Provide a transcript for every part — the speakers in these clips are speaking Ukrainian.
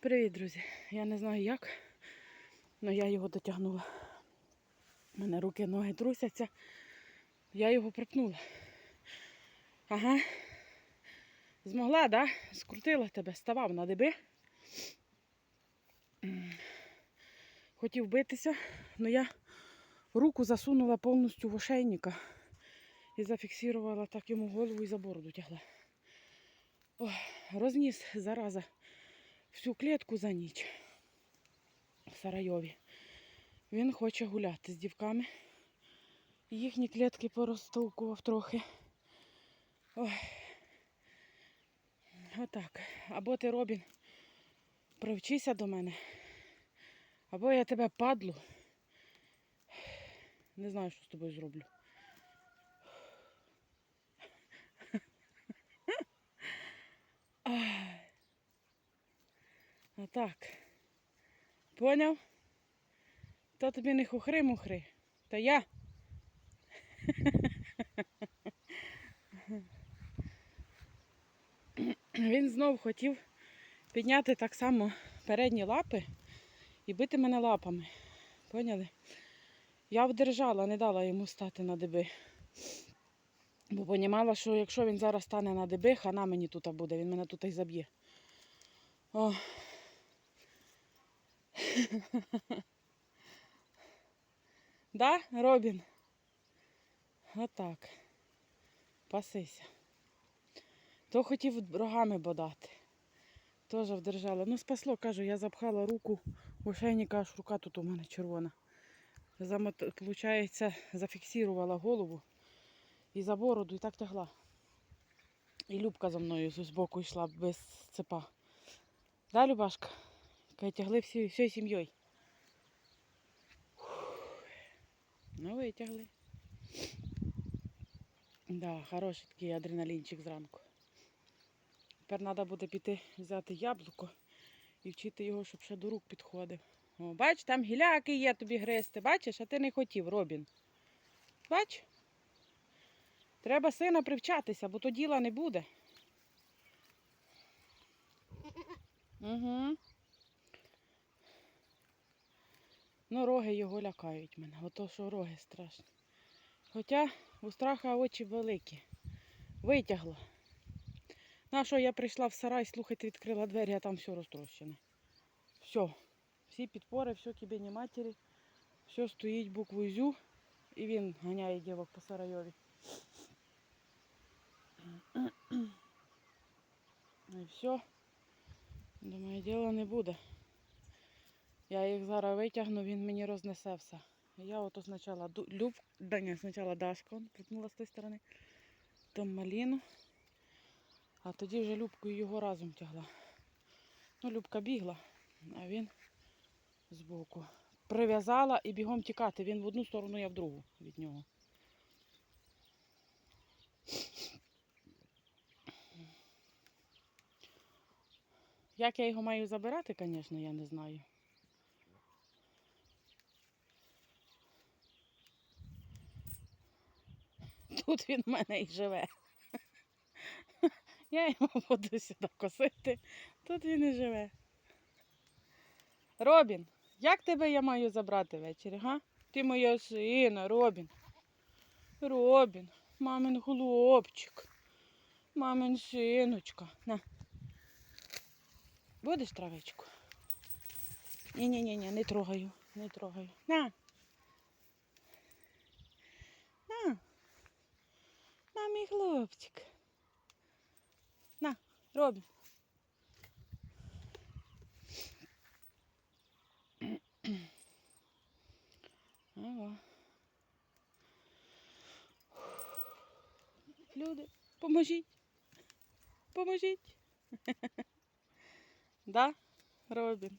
Привіт, друзі. Я не знаю як, але я його дотягнула. У мене руки, ноги трусяться. Я його припнула. Ага. Змогла, да? Скрутила тебе, ставав на диби. Хотів битися, але я руку засунула повністю в ошейника і зафіксувала так йому голову і за бороду тягла. Ой, розніс зараза всю клітку за ніч в Сарайові. Він хоче гуляти з дівками. Їхні клітки порозтовкував трохи. Ой. Отак. Або ти, Робін, привчися до мене, або я тебе падлу. Не знаю, що з тобою зроблю. Отак. Поняв? То тобі не хухри-мухри, то я. Він знов хотів підняти так само передні лапи і бити мене лапами. Поняли? Я вдержала, не дала йому стати на диби. Бо понімала, що якщо він зараз стане на диби, хана мені тут буде, він мене тут і заб'є. О. да, Робін? Отак. Пасися. То хотів рогами бодати. Теж вдержала. Ну, спасло, кажу, я запхала руку в ошейника, аж рука тут у мене червона. Замот... Получається, зафіксувала голову і за бороду, і так тягла. І Любка за мною з боку йшла без цепа. Да, Любашка? Кай тягли всі, всією сім'єю. Ну, витягли. Да, хороший такий адреналінчик зранку. Тепер треба буде піти взяти яблуко і вчити його, щоб ще до рук підходив. О, бач, там гіляки є тобі гризти, бачиш, а ти не хотів, Робін. Бач? Треба сина привчатися, бо то діла не буде. Угу. Ну, роги його лякають мене. Ото що роги страшні. Хоча у страха очі великі. Витягла. На що я прийшла в сарай, слухайте, відкрила двері, а там все розтрощене. Все. Всі підпори, все кібені матері, все стоїть буквою зю, і він ганяє дівок по сарайові. І все. Думаю, діла не буде. Я їх зараз витягну, він мені рознесе все. Я спочатку ду- люб, да ні, спочатку Дашка он припнула з тої сторони, там маліну, а тоді вже Любкою його разом тягла. Ну, Любка бігла, а він збоку. Прив'язала і бігом тікати. Він в одну сторону, я в другу від нього. Як я його маю забирати, звісно, я не знаю. Тут він в мене і живе. Я йому буду сюди косити. Тут він і живе. Робін, як тебе я маю забрати ввечері, га? Ти моя сина, Робін. Робін, мамин хлопчик. Мамин синочка. На. Будеш травичку? Ні-ні-ні, не трогаю, не трогаю. На. Мамі хлопчик. На, Робін. Ага. Люди, поможіть. Поможіть. Да, Робін?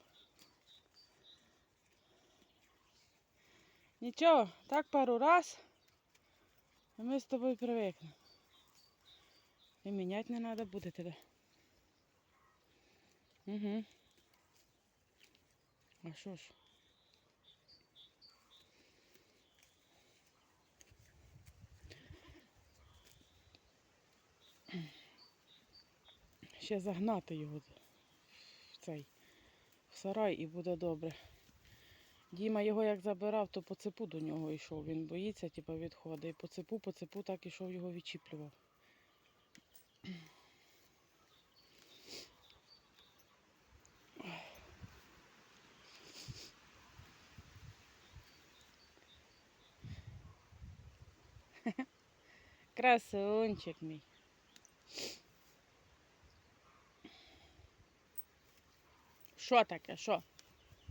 Нічого, так пару раз, і ми з тобою привикнемо. І міняти не треба буде тебе. Угу. А що ж? Ще загнати його в цей в сарай і буде добре. Діма його як забирав, то по цепу до нього йшов. Він боїться, типу, відходить. І по цепу, по цепу так ішов його відчіплював. Красунчик мій. Що таке? Що?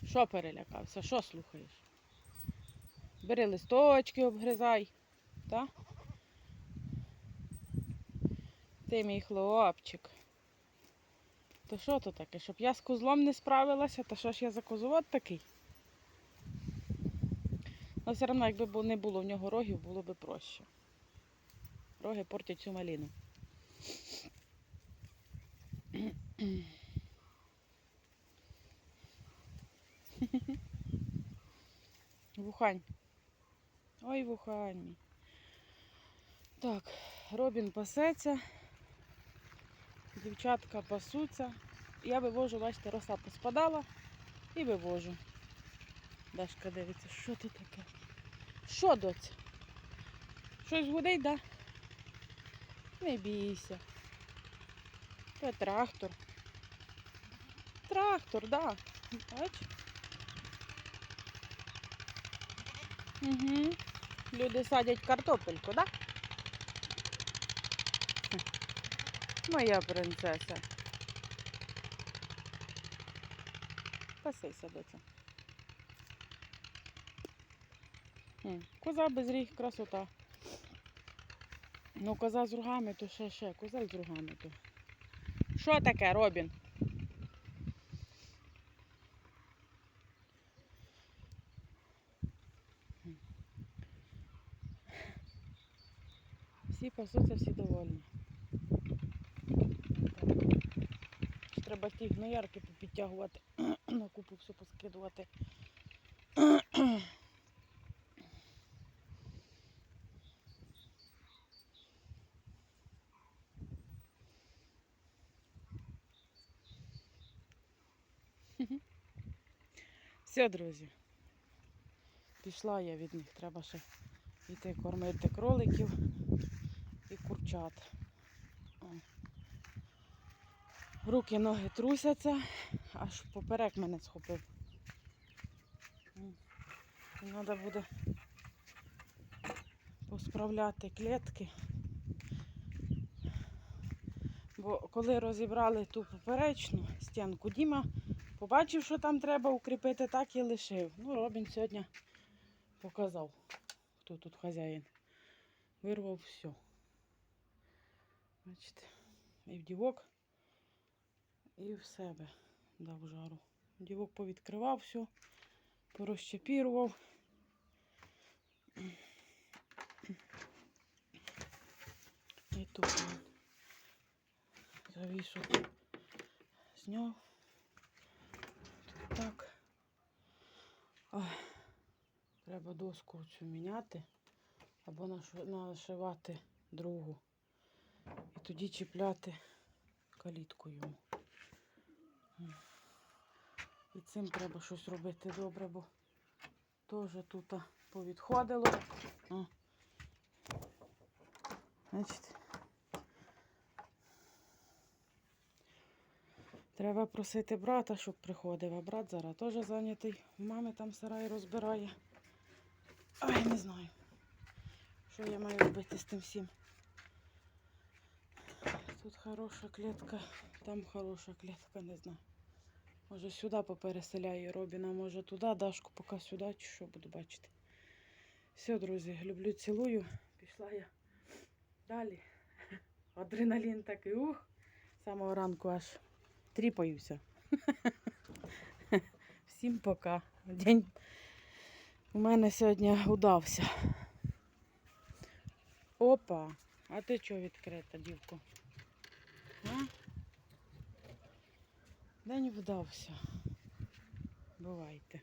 Що перелякався? Що слухаєш? Бери листочки, обгризай. Та? Ти мій хлопчик. То що то таке? Щоб я з козлом не справилася, то що ж я за козовод такий? Але все одно, якби не було в нього рогів, було б проще. Роги портять цю малину. Вухань. Ой, вухань мій. Так, Робін пасеться. Дівчатка пасуться. Я вивожу, бачите, роса поспадала і вивожу. Дашка дивиться, що тут таке? Що доця? Щось гудить, да? Не бійся. Це трактор. Трактор, да. Бач? Угу. Люди садять картопельку, да? Моя принцеса. Пасися, доця. Коза без ріг, красота. Ну, коза з рогами, то ще ще, коза з рогами то. Що таке, Робін? Всі пасуться, всі довольні. Треба ті гноярки попідтягувати, на купу все поскидувати. Все, друзі. Пішла я від них. Треба ще йти кормити кроликів і курчат. Руки, ноги трусяться, аж поперек мене схопив. Треба буде посправляти клітки. Бо коли розібрали ту поперечну стінку, Діма побачив, що там треба укріпити, так і лишив. Ну, Робін сьогодні показав, хто тут хазяїн. Вирвав все. Бачите, і в дівок, і в себе дав жару. Дівок повідкривав все, порозчепірував. І тут він завішу зняв. Так. Ой, треба доску цю міняти або наши- нашивати другу. І тоді чіпляти калітку йому. І цим треба щось робити добре, бо теж тут повідходило. Значить, треба просити брата, щоб приходив, а брат зараз теж зайнятий. Мами там сарай розбирає. Ай, не знаю, що я маю робити з тим всім. Тут хороша клітка, там хороша клітка, не знаю. Може сюди попереселяю Робіна, може туди, Дашку поки сюди, чи що буду бачити. Все, друзі, люблю, цілую. Пішла я далі. Адреналін такий, ух, самого ранку аж тріпаюся. Всім пока. День у мене сьогодні удався. Опа, а ти чого відкрита, дівко? А? День вдався. Бувайте.